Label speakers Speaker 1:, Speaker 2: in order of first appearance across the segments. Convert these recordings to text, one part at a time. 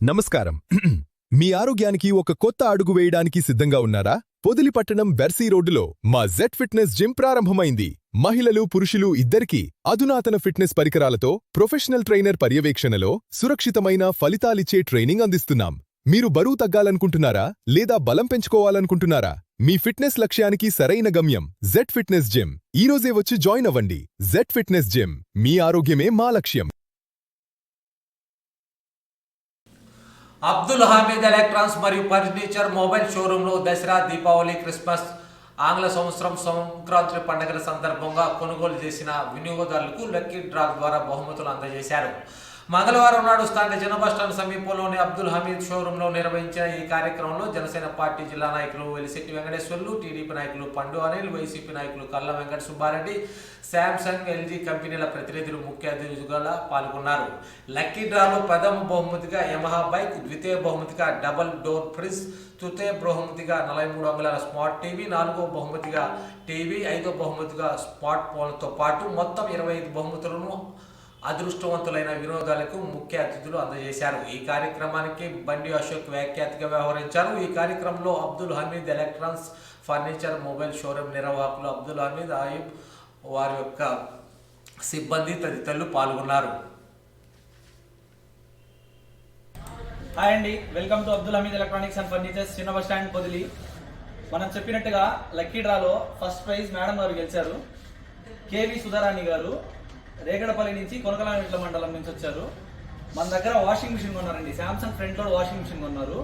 Speaker 1: నమస్కారం. మీ ఆరోగ్యానికి ఒక కొత్త అడుగు వేయడానికి సిద్ధంగా ఉన్నారా? పొదిలిపట్టణం బెర్సీ రోడ్డులో మా జెట్ ఫిట్నెస్ జిమ్ ప్రారంభమైంది. మహిళలు పురుషులు ఇద్దరికీ అధునాతన ఫిట్నెస్ పరికరాలతో ప్రొఫెషనల్ ట్రైనర్ పర్యవేక్షణలో సురక్షితమైన ఫలితాలిచ్చే ట్రైనింగ్ అందిస్తున్నాం. మీరు బరువు తగ్గాలనుకుంటున్నారా? లేదా బలం పెంచుకోవాలనుకుంటున్నారా? మీ ఫిట్నెస్ లక్ష్యానికి సరైన గమ్యం జెట్ ఫిట్నెస్ జిమ్. ఈరోజే వచ్చి జాయిన్ అవ్వండి. Jet fitness gym. మీ ఆరోగ్యమే మా లక్ష్యం.
Speaker 2: అబ్దుల్ హామీద్ ఎలక్ట్రానిక్స్ మరియు ఫర్నిచర్ మొబైల్ షోరూంలో దసరా దీపావళి క్రిస్మస్ ఆంగ్ల సంవత్సరం సంక్రాంతి పండుగల సందర్భంగా కొనుగోలు చేసిన వినియోగదారులకు లక్కీ డ్రా ద్వారా బహుమతులు అందజేశారు. మంగళవారం నాడు స్థానిక జన బస్టాండ్ సమీపంలోని అబ్దుల్ హమీద్ షోరూంలో నిర్వహించిన ఈ కార్యక్రమంలో జనసేన పార్టీ జిల్లా నాయకులు వెలిశెట్టి వెంకటేశ్వర్లు టీడీపీ నాయకులు పండు అనిల్ వైసీపీ నాయకులు కల్ల వెంకట సుబ్బారెడ్డి శాంసంగ్ ఎల్జీ కంపెనీల ప్రతినిధులు ముఖ్య అతిథులుగా పాల్గొన్నారు. లక్కీ డ్రాలో ప్రథమ బహుమతిగా యమహా బైక్ ద్వితీయ బహుమతిగా డబల్ డోర్ ఫ్రిజ్ తృతీయ బహుమతిగా నలభై మూడు అంగుళాల స్మార్ట్ టీవీ నాలుగో బహుమతిగా టీవీ ఐదో బహుమతిగా స్మార్ట్ ఫోన్తో పాటు మొత్తం ఇరవై ఐదు బహుమతులను అదృష్టవంతులైన వినోదాలకు ముఖ్య అతిథులు అందజేశారు. ఈ కార్యక్రమానికి బండి అశోక్ వ్యాఖ్యాతగా వ్యవహరించారు. ఈ కార్యక్రమంలో Abdul Hameed electronics furniture mobile showroom నిర్వాహకులు అబ్దుల్ హమీద్ ఆయుబ్ వారి యొక్క సిబ్బంది తదితరులు పాల్గొన్నారు.
Speaker 3: హాయ్ అండి. Welcome to Abdul Hameed electronics and furnitures చిన్న బస్ స్టాండ్ బదిలి మనం చెప్పినట్టుగా లక్కీ డ్రాలో ఫస్ట్ ప్రైజ్ మేడం గారు గెలిచారు. కేవి సుధారాణి గారు. రేగడపల్లి నుంచి కొనకలామిట్ల మండలం నుంచి వచ్చారు. మన దగ్గర washing machine కొన్నారండి. Samsung front load washing machine కొన్నారు.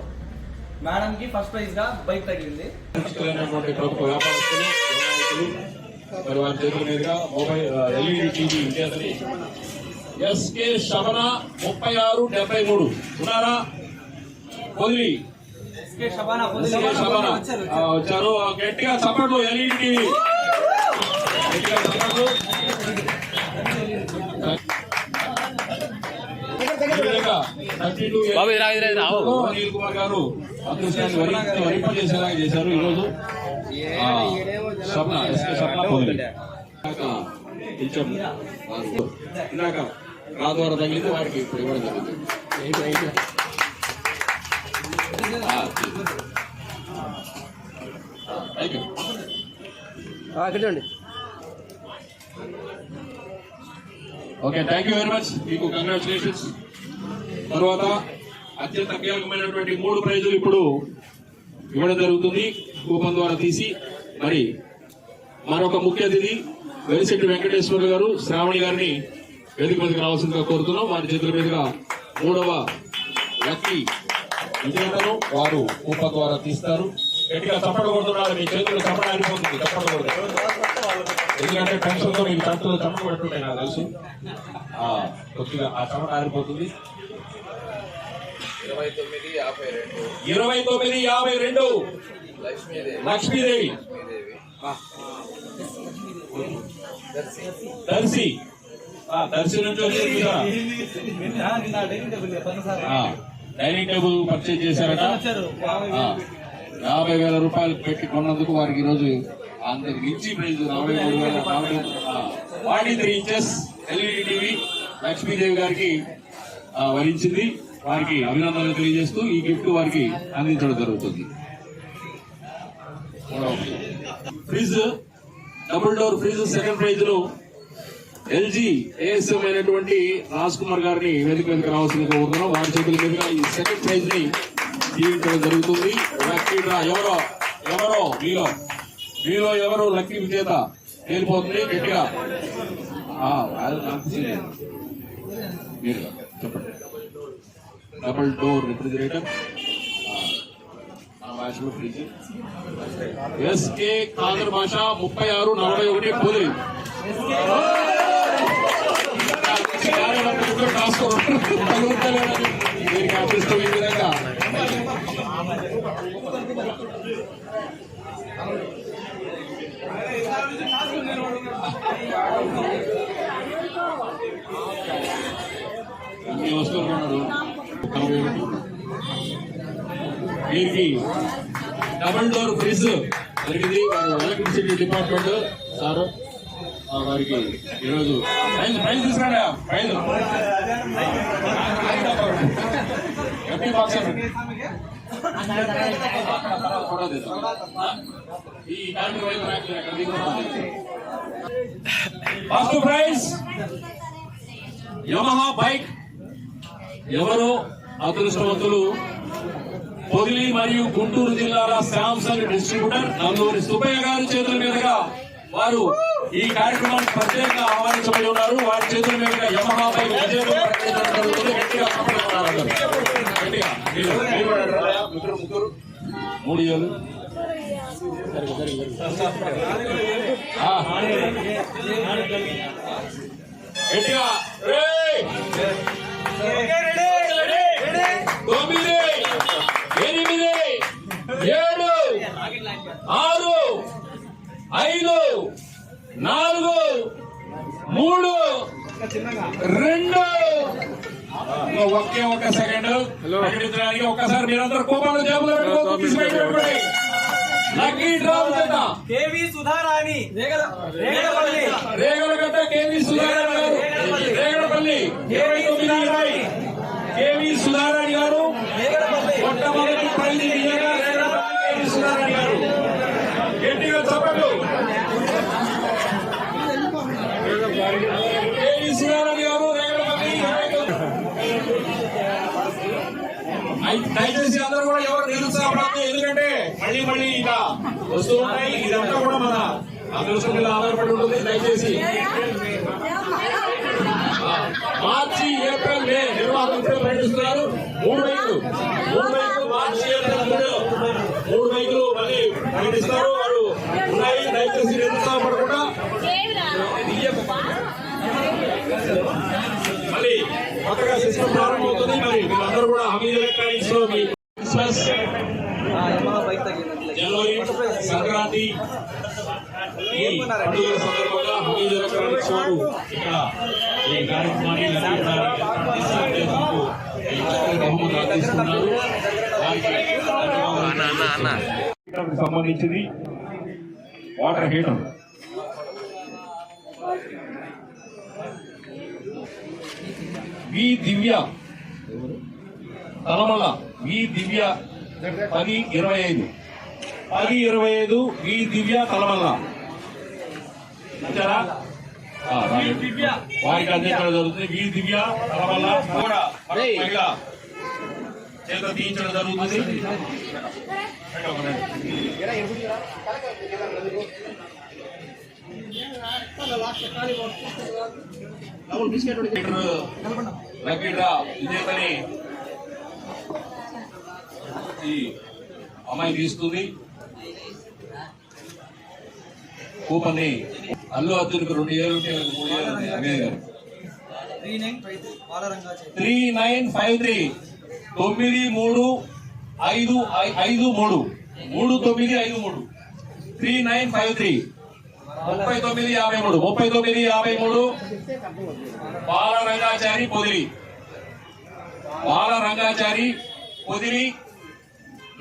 Speaker 3: మేడం కి ఫస్ట్ ప్రైజ్గా బైక్ తగిలింది.
Speaker 4: ఇష్టమైనటువంటి ప్రముఖ వ్యాపారస్తులు నాయకులు మరి వారి చేతుల మీదుగా మొబైల్ ఎల్ఈడి టీవీ విజేతని ఎస్కే శమన ముప్పై ఆరు డెబ్బై మూడు. ఉన్నారా? వదిలి.
Speaker 3: ఎస్కే
Speaker 4: వచ్చారు గట్టిగా చప్పట్లు ఎల్ఈడి టీవీ గట్టిగా చప్పట్లు. బాబు అనిల్ కుమార్ గారు అదృష్టాన్ని వరి వరింపజేసేలాగా చేశారు ఈరోజు. స్వప్న ఎస్కే స్వప్న వారు ఇందాక రా ద్వారా తగిలితే వారికి ఇప్పుడు ఇవ్వడం జరుగుతుంది you. Okay thank you very much. మీకు కంగ్రాచులేషన్స్ తర్వాత అత్యంత కీలకమైనటువంటి మూడు ప్రైజులు ఇప్పుడు ఇవ్వడం జరుగుతుంది. కూపన్ ద్వారా తీసి మరి మరొక ముఖ్య అతిథి వెలిశెట్టి వెంకటేశ్వర గారు శ్రావణి గారిని వేదిక మీదకి రావాల్సిందిగా కోరుతున్నాం. వారి చేతుల మీదుగా మూడవ లక్కీ విజేతను వారు కూపన్ ద్వారా తీస్తారు. గట్టిగా చప్పట కొడుతున్నారు. మీ చేతులు చప్పట ఆడిపోతుంది చప్పట కొడుతుంది ఎందుకంటే టెన్షన్తో మీకు తప్పులు చప్పట నాకు తెలుసు. ఆ, కొద్దిగా ఆ చప్పట ఆరిపోతుంది.
Speaker 5: ఇరవై తొమ్మిది యాభై రెండు.
Speaker 4: ఇరవై తొమ్మిది యాభై రెండు.
Speaker 5: లక్ష్మీదేవి.
Speaker 4: దర్శి. దర్శి. నుంచి
Speaker 3: డైనింగ్ టేబుల్
Speaker 4: పర్చేజ్ చేశారట. యాభై వేల రూపాయలు పెట్టి కొన్నందుకు వారికి ఈరోజు అందరికి ఇచ్చి ప్రైజ్ నలభై మూడు వేల నలభై forty three inches LED TV Lakshmidevi గారికి వరించింది. వారికి అభినందనలు తెలియజేస్తూ ఈ గిఫ్ట్ వారికి అందించడం జరుగుతుంది fridge double door fridge second ప్రైజ్లో ఎల్జీ ఏఎస్ఎం అయినటువంటి రాజ్ కుమార్ గారిని వేదిక వెనుక రావాల్సింది కోరుతున్నాం వారి చేతుల మీదుగా ఈ సెకండ్ ప్రైజ్ని జీవించడం జరుగుతుంది లక్కీ డ్రా ఎవరో ఎవరో మీలో మీలో ఎవరు లక్కీ విజేత తేలిపోతుంది గట్టిగా చెప్పండి డబుల్ డోర్ రిఫ్రిజిరేటర్ మన భాషలో ఫ్రిడ్జ్ ఎస్కే కాదర్ భాష ముప్పై ఆరు నలభై ఒకటి పూలి దీనికి అదృష్టం ఈ విధంగా అన్ని వస్తువులు కొన్నారు వీరికి డబల్ డోర్ ఫ్రిడ్జ్ జరిగింది వారు ఎలక్ట్రిసిటీ డిపార్ట్మెంట్ సార్. వారికి ఈరోజు ప్రైజ్ ప్రైజ్ తీసుకురా ప్రైజ్ ఎంపీ బాక్స్ ఈ కార్డు వైపు ఫస్ట్ ప్రైజ్ యమహా బైక్ ఎవరో? అదృష్టవంతులు పొదిలి మరియు గుంటూరు జిల్లాల శాంసంగ్ డిస్ట్రిబ్యూటర్ నందూరి సుబ్బయ్య గారి చేతుల మీదుగా వారు ఈ కార్యక్రమానికి ప్రత్యేకంగా ఆహ్వానించబడి ఉన్నారు. వారి చేతుల మీదుగా యమహాపై మూడు ఏళ్ళు. గట్టిగా. మూడు. రెండు. ఒకే ఒక్క సెకండ్. ప్రకటించడానికి ఒక్కసారి మీరందరూ కోపాలు జేబులో పెట్టుకోండి. లక్కీ డ్రా చేద్దాం
Speaker 3: కేవి సుధారాణి. రేగలపల్లి.
Speaker 4: రేగలగడ్డ కేవీ సుధారాణి గారు. రేగడపల్లి ఇరవై తొమ్మిది ఇరవై. కేవీ సుధారాణి గారు.
Speaker 3: రేగలపల్లి
Speaker 4: మొట్టమొదటి ప్రైజ్ విజేత రేగడపల్లి కేవీ సుధారాణి గారు గట్టిగా చెప్పండి కేవీ సుధారాణి గారు రేగడపల్లి ఇరవై తొమ్మిది. అయి- దయచేసి అందరూ కూడా ఎవరు నిరుత్సాహపడద్దు ఎందుకంటే మళ్ళీ మళ్ళీ ఇక వస్తూ ఉంటాయి. ఇదంతా కూడా మన అదృష్టం మీద ఆధారపడి ఉంటుంది. దయచేసి మార్చి ఏప్రిల్ మే నిర్వాహకులు ఇప్పుడే ప్రకటిస్తున్నారు. మూడు బైకులు మూడు బైకులు మార్చి ఏప్రిల్ మూడు. మూడు బైకులు మళ్ళీ ప్రకటిస్తారు వారు ఉన్నాయి దయచేసి నిరుత్సాహపడకుండా మళ్ళీ కొత్తగా సిస్టమ్ ప్రారంభమవుతుంది మరి మీరందరూ కూడా హమీద్ ఎలక్ట్రానిక్స్లో మీ క్రిస్మస్ జనవరి సంక్రాంతి పండుగల సందర్భంగా హమీద్ ఎలక్ట్రానిక్స్ వారు ఇక్కడ ఈ కార్యక్రమాన్ని బహుమతులు అందిస్తున్నారు సంబంధించింది వాటర్ హీటర్ వి దివ్య. తలమల వి దివ్య. పది ఇరవై ఐదు. పది ఇరవై ఐదు వి దివ్య తలమల్ల రాలేదు. వారికి అందించడం జరుగుతుంది. వి దివ్య తలమల్ల కూడా మహిళ. చేత తీయించడం జరుగుతుంది. లక్కీ డ్రా విజేతని ఈ అమ్మాయి తీస్తుంది కూపన్ అల్లు అర్జున్కి రెండు ఏళ్ళు మూడు ఏళ్ళు
Speaker 3: త్రీ నైన్
Speaker 4: ఫైవ్ త్రీ. తొమ్మిది మూడు ఐదు ఐదు మూడు. మూడు తొమ్మిది ఐదు మూడు. Three nine five three. ముప్పై తొమ్మిది యాభై మూడు. ముప్పై తొమ్మిది యాభై మూడు. Bala Rangachari Podili. Bala Rangachari Podili.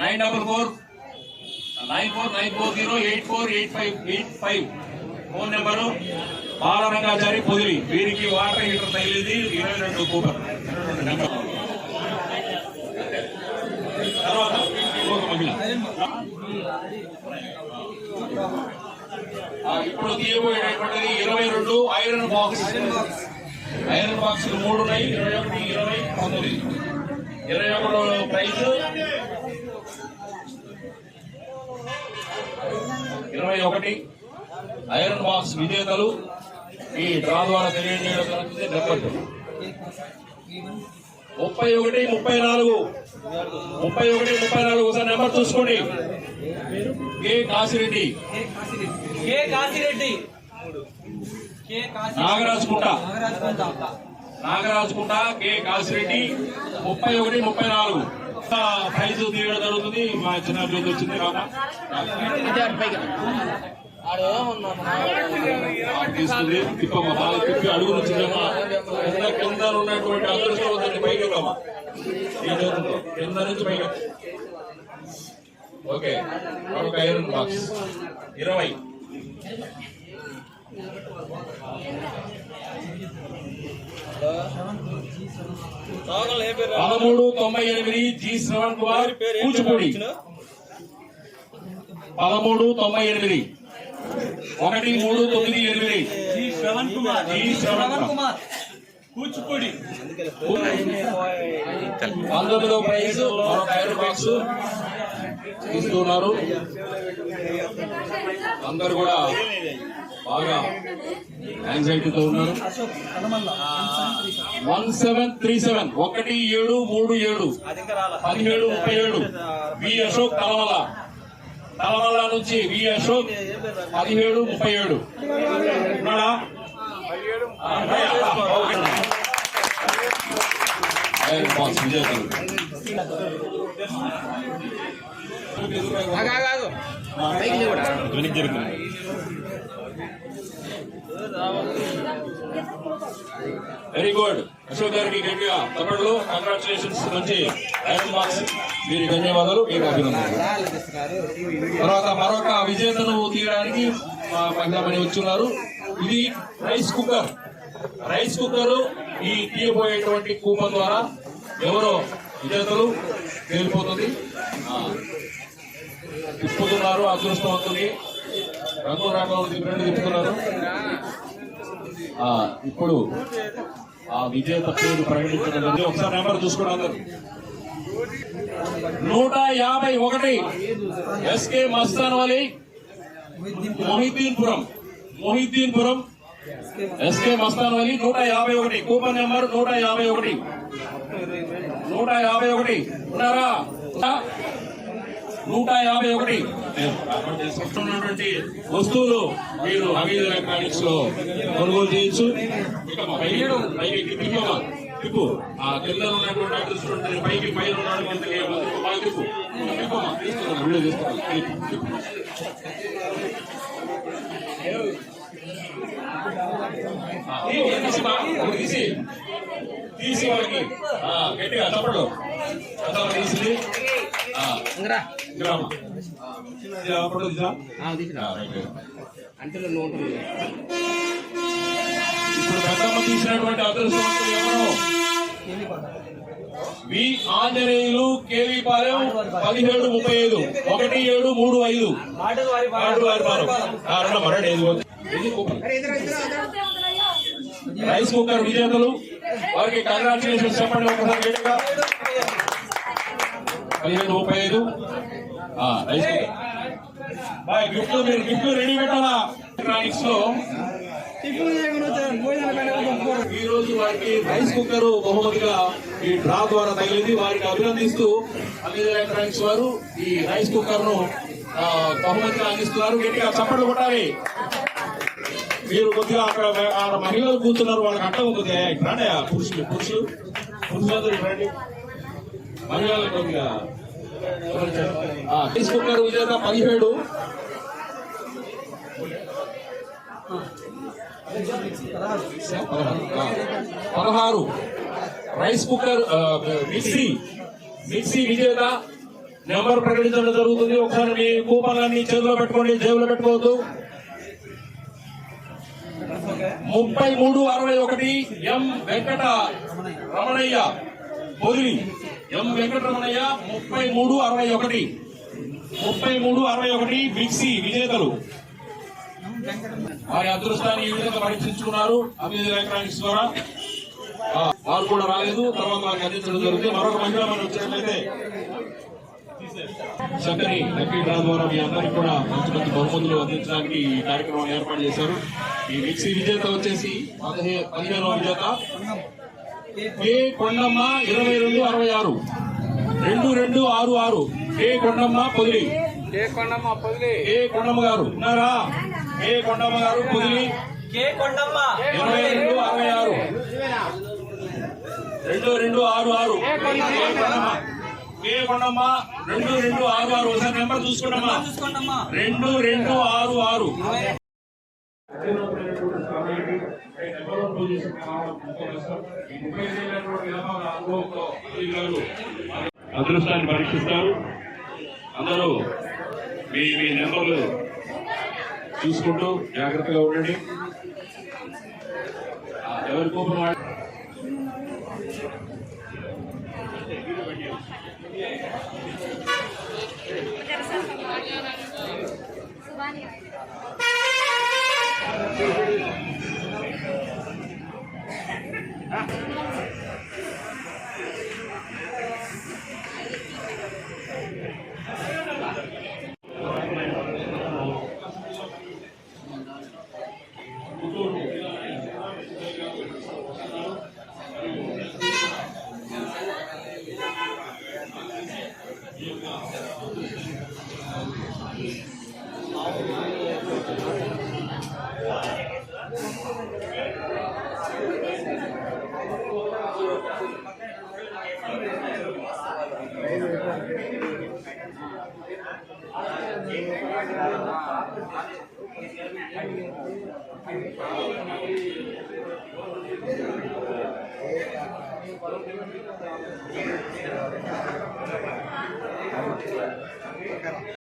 Speaker 4: Nine double four. Nine four nine four zero eight four eight five eight five. Phone number. Bala Rangachari Podili. వీరికి వాటర్ హీటర్ తగిలింది. ఇరవై రెండు కూపర్ నెంబర్ తర్వాత ఒక మహిళ. ఇప్పుడు తీయబోయేటటువంటిది ఇరవై రెండు ఐరన్ బాక్స్. ఐరన్ బాక్స్ మూడు ఉన్నాయి. ఇరవై ఒకటి ఇరవై పంతొమ్మిది ఇరవై ఒకటో ప్రైజ్ ఇరవై ఒకటి. ఐరన్ బాక్స్ విజేతలు. ఈ డ్రా ద్వారా తెలియజేయడం జరుగుతుంది నెంబర్ ముప్పై ఒకటి ముప్పై నాలుగు. ముప్పై ఒకటి ముప్పై నాలుగు. ఒకసారి నెంబర్ చూసుకోండి. K
Speaker 3: Kasireddy. K Kasireddy.
Speaker 4: Nagaraj Kunta
Speaker 3: Nagaraj
Speaker 4: Kunta K Kasireddy ముప్పై ఒకటి ముప్పై నాలుగు. ప్రైజ్ తీయడం జరుగుతుంది. మా చిన్న అభ్యర్థి వచ్చింది రామా. ఆ, తీసుకుంది తిప్పమ్మ బాగా తిప్పి అడుగు వచ్చిందమ్మా కింద కింద ఉన్నటువంటి పైకి చేతులతో. కింద నుంచి పైకి. ఓకే. మరొక ఐరన్ బాక్స్ ఇరవై. పదమూడు తొంభై ఎనిమిది జి శ్రవణ్ కుమార్ కూచిపూడి. పదమూడు తొంభై ఎనిమిది. ఒకటి మూడు తొమ్మిది ఎనిమిది.
Speaker 3: జి శ్రవణ్ కుమార్.
Speaker 4: జి శ్రవణ్
Speaker 3: కుమార్. కూచిపూడి.
Speaker 4: పంతొమ్మిదో ప్రైజ్ మరొక ఐరన్ బాక్స్. ఇస్తున్నారు. అందరు కూడా బాగా యాంగ్జైటీతో ఉన్నారు. One seven three seven. ఒకటి ఏడు మూడు ఏడు. పదిహేడు ముప్పై ఏడు. వి అశోక్ కలవల కలవల నుంచి వి అశోక్ పదిహేడు ముప్పై ఏడు. ఉన్నాడా? వెరీ గుడ్ అశోక్ గారికి గట్టిగా తమిళలో కంగ్రాచులేషన్స్ మంచి ఐరన్ బాక్స్ వీరి ధన్యవాదాలు మీకు అభినందనలు. తర్వాత మరొక విజేతను తీయడానికి మా మహిళా వచ్చున్నారు. ఇది రైస్ కుక్కర్. రైస్ కుక్కర్ ఈ తీయబోయేటువంటి కూపన్ ద్వారా ఎవరో విజేతలు తేలిపోతుంది తిప్పుతున్నారు అదృష్టవంతుని రంగు రంగు రెండు తిప్పుతున్నారు. ఇప్పుడు ఆ విజేత పేరు ప్రకటించడం ఒకసారి నెంబర్ చూసుకోండి అందరు. నూట యాభై ఒకటి. ఎస్కే మస్తాన్ వాలి మొహిద్దీన్పురం. మొహిద్దీన్పురం ఎస్కే మస్తాన్ వాలి నూట యాభై ఒకటి. కూపన్ నెంబర్ నూట యాభై ఒకటి. నూట యాభై ఒకటి. ఉన్నారా? నూట యాభై ఒకటి. ఉన్నటువంటి వస్తువులు మీరు హమీద్ ఎలక్ట్రానిక్స్లో కొనుగోలు చేయొచ్చు. ఇక పైకి పైకి తిప్పమ్మా తిప్పు. ఆ కింద ఉన్నటువంటి అడ్రస్ ఉంటుంది. పైకి పైన ఉన్నాడు కిందకి వీడియో తీసుకున్నాను తీసి, తీసి బా, వాళ్ళకి గట్టిగా చప్పట్లు చప్పట్లు తీసి ఆ, రైట్. ఇప్పుడు పెద్దమ్మ తీసినటువంటి ఎవరు? వి. ఆంజనేయులు కేవీ పాలెం పదిహేడు ముప్పై ఐదు. ఒకటి ఏడు మూడు ఐదు. రైస్ కుక్కర్ విజేతలు. వారికి కంగ్రాచులేషన్స్ చెప్పండి ఒకసారి పదిహేడు ముప్పై ఐదు. గిఫ్ట్ మీరు గిఫ్ట్ రెడీ పెట్టాలా? ఎలక్ట్రానిక్స్లో. ఈ రోజు వారికి రైస్ కుక్కర్ బహుమతిగా ఈ డ్రా ద్వారా తగిలింది. వారికి అభినందిస్తూ అమీర్ ఎలక్ట్రానిక్స్ వారు ఈ రైస్ కుక్కర్ను బహుమతిగా అందిస్తున్నారు. గట్టిగా చప్పట్లు కొట్టాలి. మీరు కొద్దిగా అక్కడ మహిళలు కూర్చున్నారు. వాళ్ళకి అడ్డం కొద్దిగా ఇటు పురుషులు పురుషులు. పురుషులందరూ ఇటు రండి. మహిళలు కొద్దిగా రైస్ కుక్కర్ విజేత పదిహేడు. పదహారు. రైస్ కుక్కర్ మిక్సీ మిక్సీ విజేత నెంబర్ ప్రకటించడం జరుగుతుంది. ఒకసారి మీ కూపన్లన్నీ చేతిలో పెట్టుకోండి జేబులో పెట్టుకోవద్దు. ముప్పై మూడు అరవై ఒకటి ఎం వెంకట రమణయ్య పొదిలి ఎం వెంకటరమణయ్య ముప్పై మూడు అరవై ఒకటి. ముప్పై మూడు అరవై ఒకటి బిక్సీ విజేతలు. వారి అదృష్టాన్ని ఈ విధంగా పరీక్షించుకున్నారు? అభివృద్ధి ఎలక్ట్రానిక్స్ ద్వారా. వారు కూడా రాలేదు. తర్వాత వారికి అందించడం జరిగింది. మరొక మహిళ మనం వచ్చినట్లయితే చక్కని లక్కీ డ్రా ద్వారా మీ అందరికి కూడా మంచి మంచి బహుమతులు అందించడానికి ఈ కార్యక్రమం ఏర్పాటు చేశారు. ఈ మిక్సీ విజేత వచ్చేసి పదిహే పదిహేనవ విజేత. కే కొండమ్మ ఇరవై రెండు అరవై ఆరు. రెండు రెండు ఆరు ఆరు. కే కొండమ్మ పొదిలి.
Speaker 5: ఏ కొండమ్మ పొదిలి?
Speaker 4: ఏ కొండమ్మ గారు ఉన్నారా? ఏ కొండమ్మ గారు పొదిలి?
Speaker 3: కే కొండమ్మ?
Speaker 4: ఇరవై రెండు అరవై ఆరు. రెండు రెండు ఆరు ఆరు. ఏ కొండమ్మ? ఏ కొండమ్మ? రెండు రెండు ఆరు ఆరు. ఒకసారి నెంబర్ చూసుకోండమ్మా.
Speaker 3: చూసుకోండమ్మా.
Speaker 4: రెండు రెండు ఆరు ఆరు. అదృష్టాన్ని పరీక్షిస్తారు. అందరూ మీ మీ నెంబర్లు చూసుకుంటూ జాగ్రత్తగా ఉండండి. ఎవరి కోపం Gracias.